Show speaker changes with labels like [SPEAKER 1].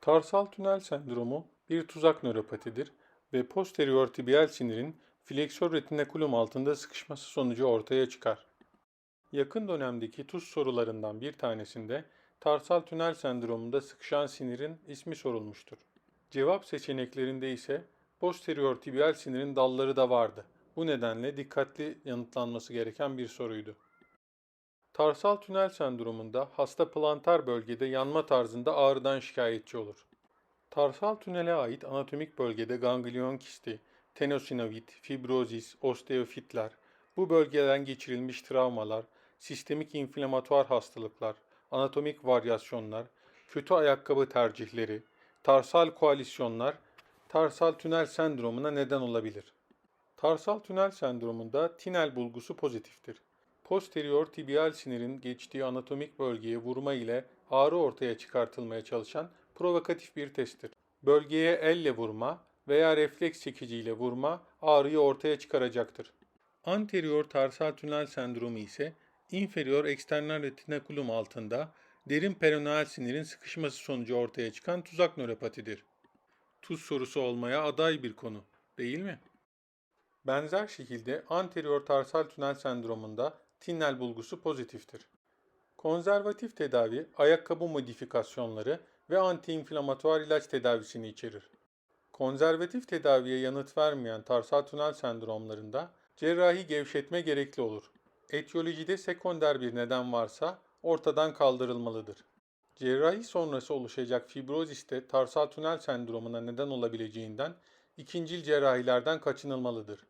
[SPEAKER 1] Tarsal tünel sendromu bir tuzak nöropatidir ve posterior tibial sinirin fleksör retinakulum altında sıkışması sonucu ortaya çıkar. Yakın dönemdeki tuz sorularından bir tanesinde tarsal tünel sendromunda sıkışan sinirin ismi sorulmuştur. Cevap seçeneklerinde ise posterior tibial sinirin dalları da vardı. Bu nedenle dikkatli yanıtlanması gereken bir soruydu. Tarsal tünel sendromunda hasta plantar bölgede yanma tarzında ağrıdan şikayetçi olur. Tarsal tünele ait anatomik bölgede ganglion kisti, tenosinovit, fibrozis, osteofitler, bu bölgeden geçirilmiş travmalar, sistemik inflamatuar hastalıklar, anatomik varyasyonlar, kötü ayakkabı tercihleri, tarsal koalisyonlar tarsal tünel sendromuna neden olabilir. Tarsal tünel sendromunda tinel bulgusu pozitiftir. Posterior tibial sinirin geçtiği anatomik bölgeye vurma ile ağrı ortaya çıkartılmaya çalışan provokatif bir testtir. Bölgeye elle vurma veya refleks çekiciyle vurma ağrıyı ortaya çıkaracaktır. Anterior tarsal tünel sendromu ise inferior eksternal retinakulum altında derin peroneal sinirin sıkışması sonucu ortaya çıkan tuzak nöropatidir. Tuz sorusu olmaya aday bir konu, değil mi? Benzer şekilde anterior tarsal tünel sendromunda tinel bulgusu pozitiftir. Konservatif tedavi, ayakkabı modifikasyonları ve antiinflamatuar ilaç tedavisini içerir. Konservatif tedaviye yanıt vermeyen tarsal tünel sendromlarında cerrahi gevşetme gerekli olur. Etiyolojide sekonder bir neden varsa ortadan kaldırılmalıdır. Cerrahi sonrası oluşacak fibrozis de tarsal tünel sendromuna neden olabileceğinden ikincil cerrahilerden kaçınılmalıdır.